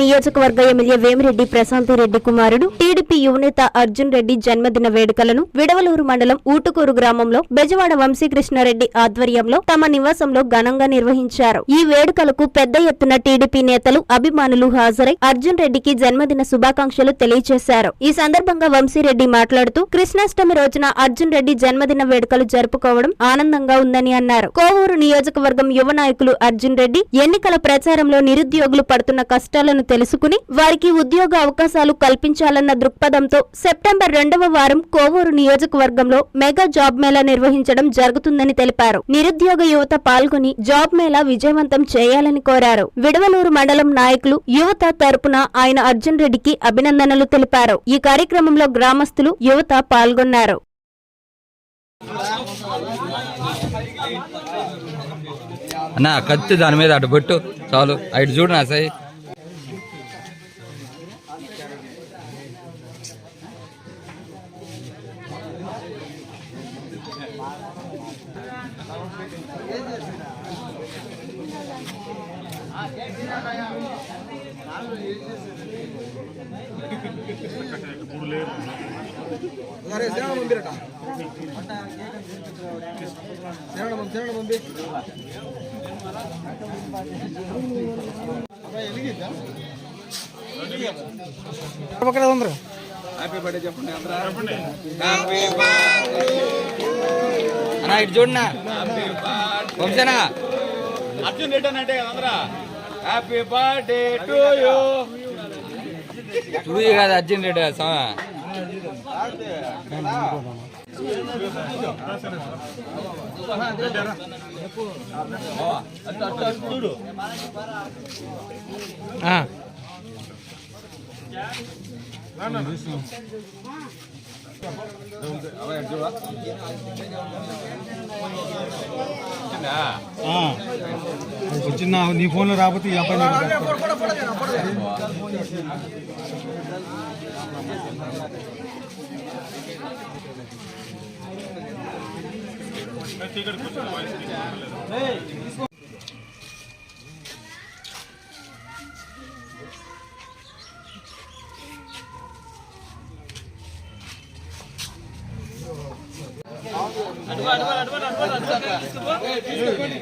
నియోజకవర్గ ఎమ్మెల్యే వేమిరెడ్డి ప్రశాంతి రెడ్డి కుమారుడు టీడీపీ యువనేత అర్జున్ రెడ్డి జన్మదిన వేడుకలను విడవలూరు మండలం ఊటుకూరు గ్రామంలో బెజవాడ వంశీకృష్ణారెడ్డి ఆధ్వర్యంలో తమ నివాసంలో ఘనంగా నిర్వహించారు. ఈ వేడుకలకు పెద్ద ఎత్తున టీడీపీ నేతలు అభిమానులు హాజరై అర్జున్ రెడ్డికి జన్మదిన శుభాకాంక్షలు తెలియజేశారు. ఈ సందర్భంగా వంశీరెడ్డి మాట్లాడుతూ కృష్ణాష్టమి రోజున అర్జున్ రెడ్డి జన్మదిన వేడుకలు జరుపుకోవడం ఆనందంగా ఉందని అన్నారు. కోవూరు నియోజకవర్గం యువ నాయకులు అర్జున్ రెడ్డి ఎన్నికల ప్రచారంలో నిరుద్యోగులు పడుతున్న కష్టాలను తెలుసుకుని వారికి ఉద్యోగ అవకాశాలు కల్పించాలన్న దృక్పథంతో సెప్టెంబర్ రెండవ వారం కోవూరు నియోజకవర్గంలో మెగా జాబ్ మేళా నిర్వహించడం జరుగుతుందని తెలిపారు. నిరుద్యోగ యువత పాల్గొని జాబ్ మేళా విజయవంతం చేయాలని కోరారు. విడవలూరు మండలం నాయకులు యువత తరపున ఆయన అర్జున్ రెడ్డికి అభినందనలు తెలిపారు. ఈ కార్యక్రమంలో గ్రామస్తులు యువత పాల్గొన్నారు. అన్న కత్తి దాని మీద అటు పెట్టు. చాలు. అటు చూడు నా సై. అరే శ్రవణ పంపిరట శ్రవణ పంపి శ్రవణ పంపి తొందర హ్యాపీ బర్త్డే చెప్పండి అన్న ఇటు చూడనా? వంశనా? అర్జున్ రెడ్డి అని అంటే హ్యాపీ బర్త్డే టు యూ చూడు కదా అర్జున్ రెడ్డి స్వామి. చిన్న నీ ఫోన్లో రాకపోతే ఈ అబ్బాయి తీసుకోండి